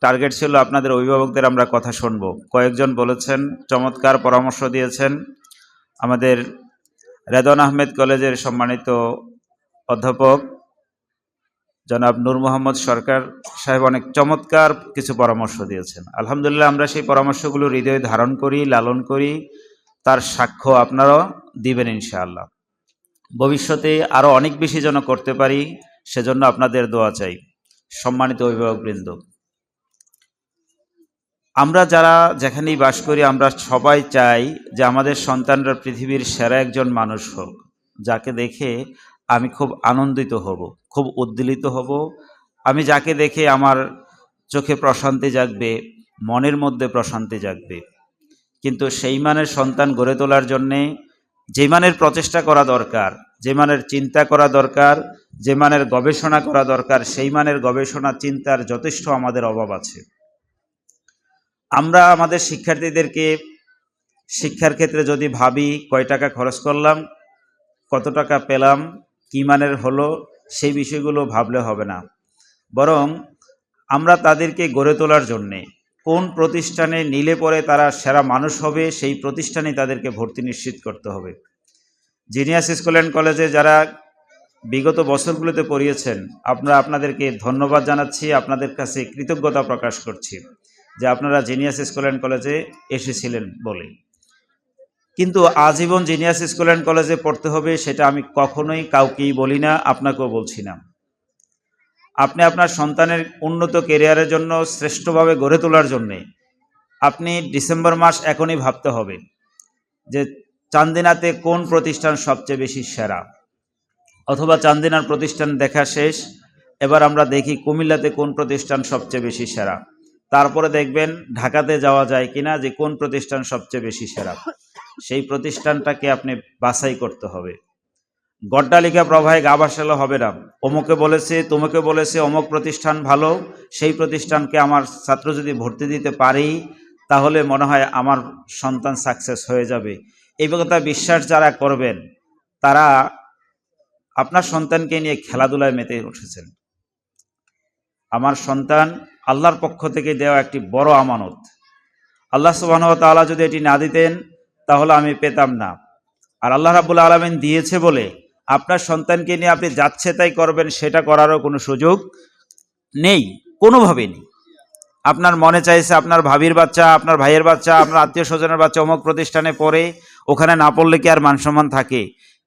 Target ছিল আপনাদের অভিভাবকদের আমরা কথা শুনব। কয়েকজন বলেছেন, চমৎকার পরামর্শ দিয়েছেন। আমাদের রেদন আহমেদ কলেজের সম্মানিত অধ্যাপক জনাব নূর মোহাম্মদ সরকার সাহেব অনেক চমৎকার কিছু পরামর্শ দিয়েছেন। আলহামদুলিল্লাহ, আমরা সেই পরামর্শগুলো হৃদয়ে ধারণ করি, লালন করি। তার সাক্ষ্য আপনারাও দিবেন ইনশাআল্লাহ। ভবিষ্যতে আরও অনেক বেশি যেন করতে পারি, সেজন্য আপনাদের দোয়া চাই। সম্মানিত অভিভাবকবৃন্দ আমরা যারা যেখানেই বাস করি, আমরা সবাই চাই যে আমাদের সন্তানরা পৃথিবীর সেরা একজন মানুষ হোক, যাকে দেখে আমি খুব আনন্দিত হব, খুব উদ্দীলিত হব। আমি যাকে দেখে আমার চোখে প্রশান্তি জাগবে, মনের মধ্যে প্রশান্তি জাগবে। কিন্তু সেই মানের সন্তান গড়ে তোলার জন্যে যে মানের প্রচেষ্টা করা দরকার, যে মানের চিন্তা করা দরকার, যে মানের গবেষণা করা দরকার, সেই মানের গবেষণা, চিন্তার যথেষ্ট আমাদের অভাব আছে। আমরা আমাদের শিক্ষার্থীদেরকে শিক্ষার ক্ষেত্রে যদি ভাবি কয় টাকা খরচ করলাম, কত টাকা পেলাম, কী মানের হলো, সেই বিষয়গুলো ভাবলে হবে না। বরং আমরা তাদেরকে গড়ে তোলার জন্যে কোন প্রতিষ্ঠানে নিলে পরে তারা সেরা মানুষ হবে, সেই প্রতিষ্ঠানে তাদেরকে ভর্তি নিশ্চিত করতে হবে। জিনিয়াস স্কুল অ্যান্ড কলেজে যারা বিগত বছরগুলোতে পড়িয়েছেন আমরা আপনাদেরকে ধন্যবাদ জানাচ্ছি, আপনাদের কাছে কৃতজ্ঞতা প্রকাশ করছি। যে আপনারা জিনিয়াস স্কুল অ্যান্ড কলেজে এসেছিলেন বলে। কিন্তু আজীবন জিনিয়াস স্কুল অ্যান্ড কলেজে পড়তে হবে সেটা আমি কখনোই কাউকেই বলি না, আপনাকেও বলছি না। আপনি আপনার সন্তানের উন্নত কেরিয়ারের জন্য শ্রেষ্ঠভাবে গড়ে তোলার জন্যে আপনি ডিসেম্বর মাস এখনই ভাবতে হবে যে চান্দিনাতে কোন প্রতিষ্ঠান সবচেয়ে বেশি সেরা। অথবা চান্দিনার প্রতিষ্ঠান দেখা শেষ, এবার আমরা দেখি কুমিল্লাতে কোন প্রতিষ্ঠান সবচেয়ে বেশি সেরা। তারপরে দেখবেন ঢাকাতে যাওয়া যায় কিনা যে কোন প্রতিষ্ঠান সবচেয়ে বেশি সেরা। সেই প্রতিষ্ঠানটাকে আপনি বাছাই করতে হবে। গড্ডালিকা প্রবাহে গা ভাসালে হবে না। অমুকে বলেছে, তোমাকে বলেছে, অমুক প্রতিষ্ঠান ভালো, সেই প্রতিষ্ঠানকে আমার ছাত্র যদি ভর্তি দিতে পারি, তাহলে মনে হয় আমার সন্তান সাকসেস হয়ে যাবে। এই কথা বিশ্বাস যারা করবেন, তারা আপনার সন্তানকে নিয়ে খেলাধুলায় মেতে উঠেছেন। আমার সন্তান আল্লাহর পক্ষ থেকে দেওয়া একটি বড় আমানত। আল্লাহ সুবাহ তাআলা যদি এটি না দিতেন, তাহলে আমি পেতাম না। আর আল্লাহ রাবুল আলমিন দিয়েছে বলে, আপনার সন্তানকে নিয়ে আপনি যাচ্ছে তাই করবেন, সেটা করারও কোনো সুযোগ নেই কোনোভাবে নেই। আপনার মনে চাইছে আপনার ভাবির বাচ্চা, আপনার ভাইয়ের বাচ্চা, আপনার আত্মীয় স্বজনের বাচ্চা অমুক প্রতিষ্ঠানে পড়ে, ওখানে না পড়লে কি আর মানসম্মান থাকে?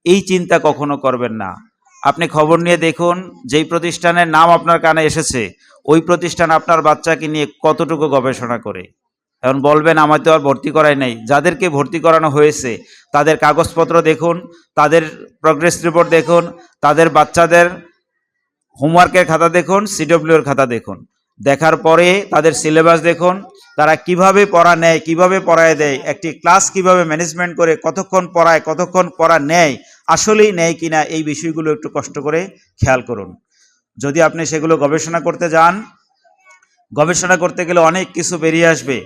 এই চিন্তা কখনো করবেন না। আপনি খবর নিয়ে দেখুন, যেই প্রতিষ্ঠানের নাম আপনার কানে এসেছে, ওই প্রতিষ্ঠান আপনার বাচ্চাকে নিয়ে কতটুকু গবেষণা করে। এখন বলবেন আমার তো আর ভর্তি করাই নাই। যাদেরকে ভর্তি করানো হয়েছে, তাদের কাগজপত্র দেখুন, তাদের প্রগ্রেস রিপোর্ট দেখুন, তাদের বাচ্চাদের হোমওয়ার্কের খাতা দেখুন সিডব্লিউর খাতা দেখুন। দেখার পরে তাদের সিলেবাস দেখুন তারা কীভাবে পড়া নেয়, কীভাবে পড়ায় দেয়, একটি ক্লাস কীভাবে ম্যানেজমেন্ট করে, কতক্ষণ পড়ায়, কতক্ষণ পড়া নেয়, আসলেই নেয় কিনা এই বিষয়গুলো একটু কষ্ট করে খেয়াল করুন। যদি আপনি সেগুলো গবেষণা করতে যান, গবেষণা করতে গেলে অনেক কিছু বেরিয়ে আসবে।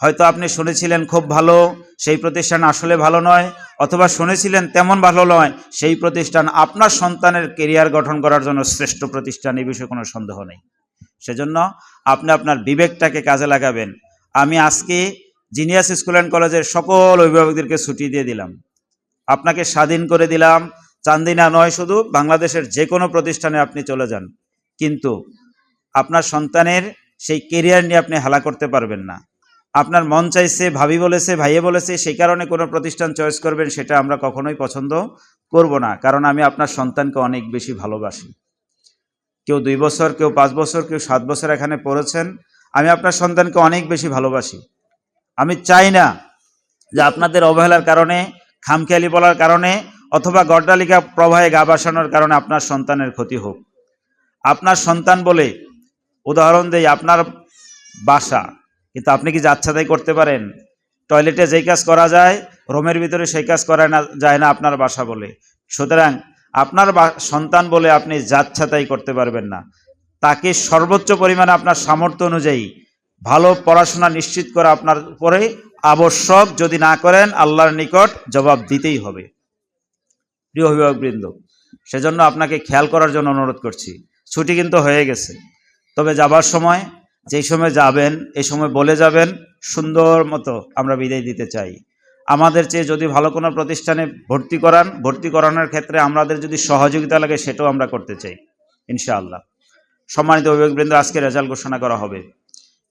হয়তো আপনি শুনেছিলেন খুব ভালো, সেই প্রতিষ্ঠান আসলে ভালো নয়, অথবা শুনেছিলেন তেমন ভালো নয়, সেই প্রতিষ্ঠান আপনার সন্তানের কেরিয়ার গঠন করার জন্য শ্রেষ্ঠ প্রতিষ্ঠান, এই বিষয়ে কোনো সন্দেহ নেই। সেজন্য আপনি আপনার বিবেকটাকে কাজে লাগাবেন। আমি আজকে জিনিয়াস স্কুল অ্যান্ড কলেজের সকল অভিভাবকদেরকে ছুটি দিয়ে দিলাম। আপনাকে স্বাধীন করে দিলাম। চান্দিনা নয়, শুধু বাংলাদেশের যে কোনো প্রতিষ্ঠানে আপনি চলে যান। কিন্তু আপনার সন্তানের সেই কেরিয়ার নিয়ে আপনি হালা করতে পারবেন না। আপনার মন চাইছে, ভাবি বলেছে, ভাইয়ে বলেছে, সেই কারণে কোনো প্রতিষ্ঠান চয়েস করবেন, সেটা আমরা কখনোই পছন্দ করব না। কারণ আমি আপনার সন্তানকে অনেক বেশি ভালোবাসি। কেউ দুই বছর, কেউ পাঁচ বছর, কেউ সাত বছর এখানে পড়েছেন। আমি আপনার সন্তানকে অনেক বেশি ভালোবাসি। আমি চাই না যে আপনাদের অবহেলার কারণে, খামখেয়ালি বলার কারণে, অথবা গড্ডালিকা প্রবাহে গা বাসানোর কারণে আপনার সন্তানের ক্ষতি হোক। আপনার সন্তান বলে উদাহরণ দেই, আপনার বাসা। কিন্তু আপনি কি যাচ্ছাদাই করতে পারেন? টয়লেটে যেই কাজ করা যায়, রোমের ভিতরে সেই কাজ করা না, যায় না আপনার বাসা বলে। সুতরাং আপনার সন্তান বলে আপনি যাচ্ছাতাই করতে পারবেন না। তাকে সর্বোচ্চ পরিমাণে আপনার সামর্থ্য অনুযায়ী ভালো পড়াশোনা নিশ্চিত করা আপনার উপরে আবশ্যক। যদি না করেন, আল্লাহর নিকট জবাব দিতেই হবে। প্রিয় অভিভাবকবৃন্দ, সেজন্য আপনাকে খেয়াল করার জন্য অনুরোধ করছি। ছুটি কিন্তু হয়ে গেছে। তবে যাবার সময়, যেই সময় যাবেন এই সময় বলে যাবেন, সুন্দর মতো আমরা বিদায় দিতে চাই। আমাদের চেয়ে যদি ভালো কোনো প্রতিষ্ঠানে ভর্তি করান, ভর্তি করানোর ক্ষেত্রে আমাদের যদি সহযোগিতা লাগে, সেটাও আমরা করতে চাই, ইনশাআল্লাহ। সম্মানিত অভিভাবকবৃন্দ, আজকে রেজাল্ট ঘোষণা করা হবে।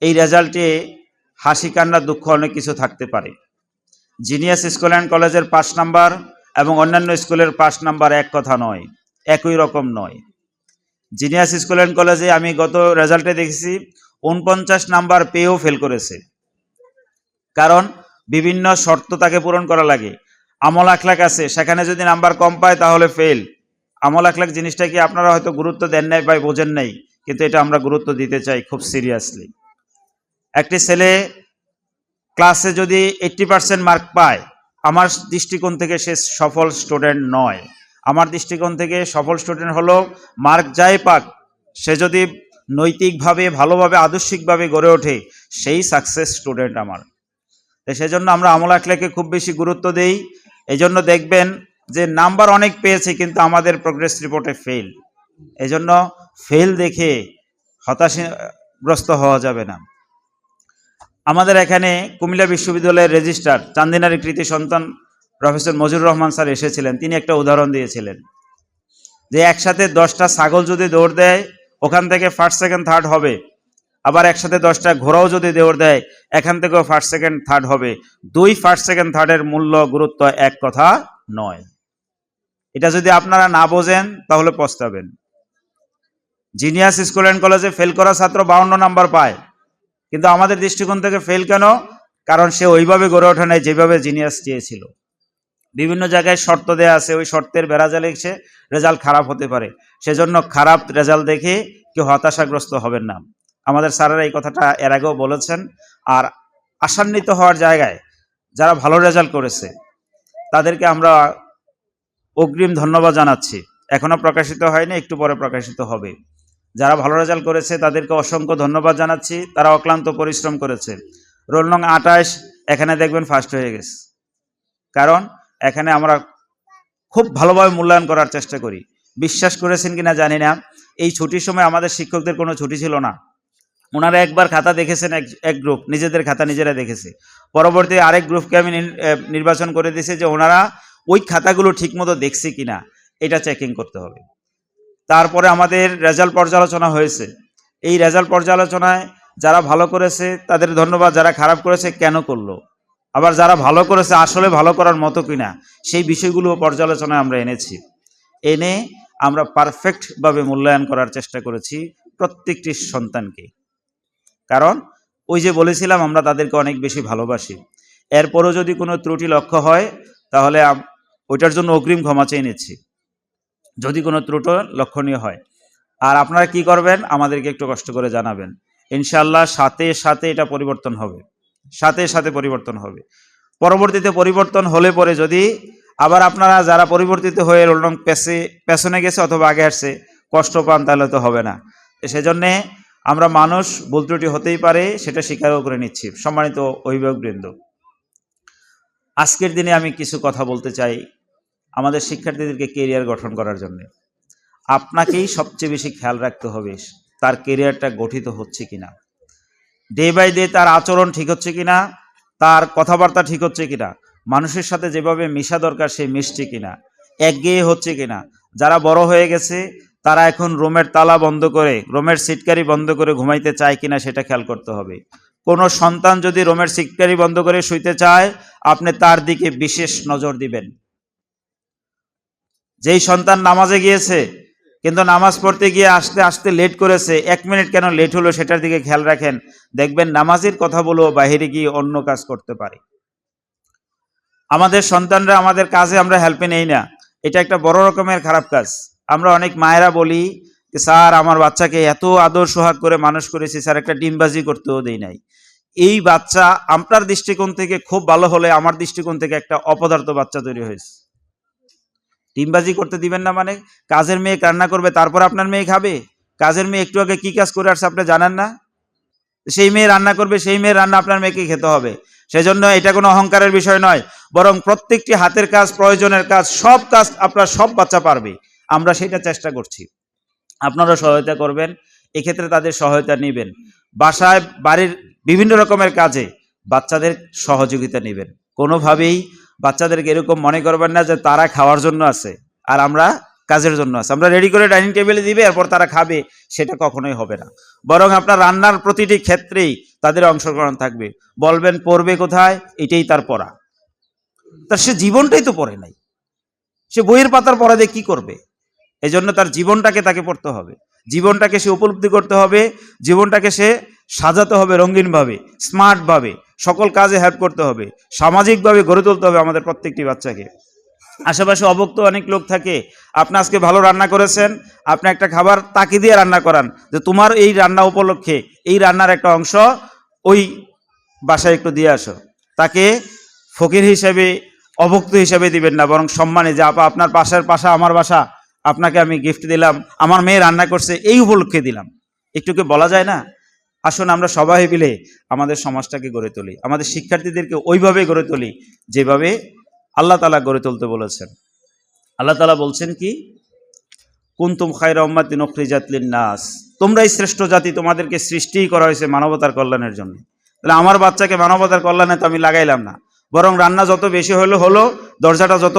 এই রেজাল্টে হাসি, কান্না, দুঃখ অনেক কিছু থাকতে পারে। জিনিয়াস স্কুল অ্যান্ড কলেজের পাঁচ নাম্বার এবং অন্যান্য স্কুলের পাঁচ নাম্বার এক কথা নয়, একই রকম নয়। জিনিয়াস স্কুল অ্যান্ড কলেজে আমি গত রেজাল্টে দেখেছি উনপঞ্চাশ নাম্বার পেয়েও ফেল করেছে। কারণ বিভিন্ন শর্ত তাকে পূরণ করা লাগে। আমল আখলাক আছে, সেখানে যদি নাম্বার কম পায় তাহলে ফেল আমল আখলাক জিনিসটা কি আপনারা হয়তো গুরুত্ব দেন নাই বা বোঝেন নাই, কিন্তু এটা আমরা গুরুত্ব দিতে চাই খুব সিরিয়াসলি একটি ছেলে ক্লাসে যদি এইট্টি পার্সেন্ট মার্ক পায়, আমার দৃষ্টিকোণ থেকে সে সফল স্টুডেন্ট নয়। আমার দৃষ্টিকোণ থেকে সফল স্টুডেন্ট হলো মার্ক যাই পাক, সে যদি নৈতিকভাবে, ভালোভাবে, আদর্শিকভাবে গড়ে ওঠে, সেই সাকসেস স্টুডেন্ট আমার। তো সেজন্য আমরা আমল আখলাকে খুব বেশি গুরুত্ব দেই। এই জন্য দেখবেন যে নাম্বার অনেক পেয়েছে, কিন্তু আমাদের প্রোগ্রেস রিপোর্টে ফেল এই জন্য ফেল দেখে হতাশাগ্রস্ত হওয়া যাবে না। আমাদের এখানে কুমিল্লা বিশ্ববিদ্যালয়ের রেজিস্ট্রার চান্দিনারি কৃতি সন্তান প্রফেসর মজুর রহমান স্যার এসেছিলেন। তিনি একটা উদাহরণ দিয়েছিলেন যে একসাথে দশটা ছাগল যদি দৌড় দেয়, ওখান থেকে ফার্স্ট সেকেন্ড থার্ড হবে। আবার একসাথে দশটা ঘোড়াও যদি দৌড় দেয়, এখান থেকেও ফার্স্ট সেকেন্ড থার্ড হবে। দুই ফার্স্ট সেকেন্ড থার্ডের মূল্য গুরুত্ব এক কথা নয়। এটা যদি আপনারা না বোঝেন, তাহলে পস্তাবেন। জিনিয়াস স্কুল অ্যান্ড কলেজে ফেল করা ছাত্র বাউন্ন নাম্বার পায়। কিন্তু আমাদের দৃষ্টিকোণ থেকে ফেল কেন? কারণ সে ওইভাবে গড়ে ওঠে নাই যেভাবে জিনিয়াস চেয়েছিল। বিভিন্ন জায়গায় শর্ত দেয়া আছে, ওই শর্তের বেড়াজালে এসে রেজাল্ট খারাপ হতে পারে। সেজন্য খারাপ রেজাল্ট দেখে কেউ হতাশাগ্রস্ত হবেন না। আমাদের স্যারেরা এই কথাটা এর আগেও বলেছেন। আর আশান্বিত হওয়ার জায়গায় যারা ভালো রেজাল্ট করেছে, তাদেরকে আমরা অগ্রিম ধন্যবাদ জানাচ্ছি। এখনও প্রকাশিত হয়নি, একটু পরে প্রকাশিত হবে। যারা ভালো রেজাল্ট করেছে, তাদেরকে অসংখ্য ধন্যবাদ জানাচ্ছি। তারা অক্লান্ত পরিশ্রম করেছে। রোল নং আঠাশ, এখানে দেখবেন ফার্স্ট হয়ে গেছে। কারণ এখানে আমরা খুব ভালোভাবে মূল্যায়ন করার চেষ্টা করি। বিশ্বাস করেছেন কিনা জানি না। এই ছুটির সময় আমাদের শিক্ষকদের কোনো ছুটি ছিল না। ওনারা একবার খাতা দেখেছেন এক এক গ্রুপ নিজেদের খাতা নিজেরা দেখেছে। পরবর্তী আরেক গ্রুপকে আমি নির- নির্বাচন করে দিয়েছি যে ওনারা ওই খাতাগুলো ঠিকমতো দেখছে কি না এটা চেকিং করতে হবে। তারপরে আমাদের রেজাল্ট পর্যালোচনা হয়েছে। এই রেজাল্ট পর্যালোচনায় যারা ভালো করেছে, তাদের ধন্যবাদ, যারা খারাপ করেছে, কেন করল? আবার যারা ভালো করেছে, আসলে ভালো করার মতো কিনা, সেই বিষয়গুলো পর্যালোচনায় আমরা এনেছি। এনে আমরা পারফেক্টভাবে মূল্যায়ন করার চেষ্টা করেছি প্রত্যেকটি সন্তানকে। কারণ ওই যে বলেছিলাম, আমরা তাদেরকে অনেক বেশি ভালোবাসি। এরপরও যদি কোনো ত্রুটি লক্ষ্য হয়, তাহলে ওইটার জন্য অগ্রিম ক্ষমা চেয়ে নিচ্ছি। যদি কোনো ত্রুটি লক্ষণীয় হয়। আর আপনারা কি করবেন, আমাদেরকে একটু কষ্ট করে জানাবেন। ইনশাল্লাহ সাথে সাথে এটা পরিবর্তন হবে। সাথে সাথে পরিবর্তন হবে। পরবর্তীতে পরিবর্তন হলে পরে যদি আবার আপনারা যারা পরিবর্তিত হয়ে রোল পেছে পেছনে গেছে অথবা আগে আসছে কষ্ট পান, তাহলে তো হবে না। সেজন্যে আমরা মানুষ, ভুল ত্রুটি হতেই পারে, সেটা স্বীকারও করে নিচ্ছি। সম্মানিত অভিভাবকবৃন্দ, আজকের দিনে আমি কিছু কথা বলতে চাই আমাদের শিক্ষার্থীদেরকে কেরিয়ার গঠন করার জন্য। আপনাকেই সবচেয়ে বেশি খেয়াল রাখতে হবে তার কেরিয়ারটা গঠিত হচ্ছে কিনা। ডে বাই ডে তার আচরণ ঠিক হচ্ছে কিনা, তার কথাবার্তা ঠিক হচ্ছে কিনা, মানুষের সাথে যেভাবে মিশা দরকার সে মিশছে কিনা একগেয়ে হচ্ছে কিনা, যারা বড় হয়ে গেছে তারা এখন রুমের তালা বন্ধ করে, রুমের সিটকারি বন্ধ করে ঘুমাইতে চায় কিনা সেটা খেয়াল করতে হবে। কোনো সন্তান যদি রোমের সিটকারি বন্ধ করে শুইতে চায়, আপনি তার দিকে বিশেষ নজর দিবেন। যেই সন্তান নামাজে গিয়েছে, কিন্তু নামাজ পড়তে গিয়ে আসতে আসতে লেট করেছে, এক মিনিট কেন লেট হলো সেটার দিকে খেয়াল রাখেন। দেখবেন নামাজের কথা বলেও বাহিরে গিয়ে অন্য কাজ করতে পারে। আমাদের সন্তানরা আমাদের কাজে আমরা হেল্পে নেই না। এটা একটা বড় রকমের খারাপ কাজ। আমরা অনেক মায়েরা বলি স্যার, আমার বাচ্চাকে এত আদর সোহাগ করে মানুষ করেছি, স্যার, একটা ডিমবাজি করতেও দেই নাই। এই বাচ্চা আপনার দৃষ্টিকোণ থেকে খুব ভালো হলে আমার দৃষ্টিকোণ থেকে একটা অপদার্থ বাচ্চা তৈরি হয়েছে। ডিমবাজি করতে দিবেন না মানে কাজের মেয়ে রান্না করবে, তারপর আপনার মেয়ে খাবে? কাজের মেয়ে একটু আগে কি কাজ করে আসছে আপনি জানেন না? সেই মেয়ে রান্না করবে, সেই মেয়ের রান্না আপনার মেয়েকে খেতে হবে। সেজন্য এটা কোনো অহংকারের বিষয় নয়, বরং প্রত্যেকটি হাতের কাজ, প্রয়োজনের কাজ, সব কাজ আপনার সব বাচ্চা পারবে। আমরা সেটা চেষ্টা করছি। আপনারা সহায়তা করবেন, এক্ষেত্রে তাদের সহায়তা নেবেন। বাসায়, বাড়ির বিভিন্ন রকমের কাজে বাচ্চাদের সহযোগিতা নেবেন। কোনোভাবেই বাচ্চাদেরকে এরকম মনে করবেন না যে তারা খাওয়ার জন্য আছে আর আমরা কাজের জন্য আছে। আমরা রেডি করে ডাইনিং টেবিলে দিবে, এরপর তারা খাবে, সেটা কখনোই হবে না। বরং আপনার রান্নার প্রতিটি ক্ষেত্রেই তাদের অংশগ্রহণ থাকবে। বলবেন, পড়বে কোথায়? এটাই তার পড়া। তার সে জীবনটাই তো পড়ে নাই। সে বইয়ের পাতার পড়া দিয়ে কি করবে? এই জন্য তার জীবনটাকে তাকে পড়তে হবে। জীবনটাকে সে উপলব্ধি করতে হবে, জীবনটাকে সে সাজাতে হবে রঙিনভাবে, স্মার্টভাবে, সকল কাজে হেল্প করতে হবে, সামাজিকভাবে গড়ে তুলতে হবে আমাদের প্রত্যেকটি বাচ্চাকে। আশেপাশে অভুক্ত অনেক লোক থাকে, আপনি আজকে ভালো রান্না করেছেন, আপনি একটা খাবার তাকে দিয়ে রান্না করান, যে তোমার এই রান্না উপলক্ষে, এই রান্নার একটা অংশ ওই বাসায় একটু দিয়ে আসো। তাকে ফকির হিসেবে, অভুক্ত হিসেবে দিবেন না, বরং সম্মানে যে আপা আপনার পাশের পাশা, আমার বাসা আপনাকে আমি গিফট দিলাম, আমার মেয়ে রান্না করছে, এই উপলক্ষে দিলাম। একটুকে বলা যায় না? আসুন আমরা সবাই মিলে আমাদের সমাজটাকে গড়ে তুলি, আমাদের শিক্ষার্থীদেরকে ওইভাবে গড়ে তুলি, যেভাবে আল্লাহ তালা গড়ে তুলতে বলেছেন। আল্লাহ তালা বলছেন কি? কুন্তুম খায়রা উম্মাতিন উখরিজাতলিন নাস তোমরাই শ্রেষ্ঠ জাতি, তোমাদেরকে সৃষ্টিই করা হয়েছে মানবতার কল্যাণের জন্য। তাহলে আমার বাচ্চাকে মানবতার কল্যাণে তো আমি লাগাইলাম না, বরং রান্না যত বেশি হলো হলো, দরজাটা যত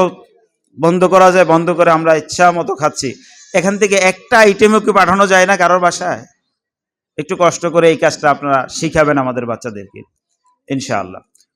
বন্ধ করা যায়, বন্ধ করে আমরা ইচ্ছা মতো খাচ্ছি। এখান থেকে একটা আইটেমও কি পাঠানো যায় না কারোর বাসায়? একটু কষ্ট করে এই কাজটা আপনারা শিখাবেন আমাদের বাচ্চাদেরকে, ইনশাআল্লাহ।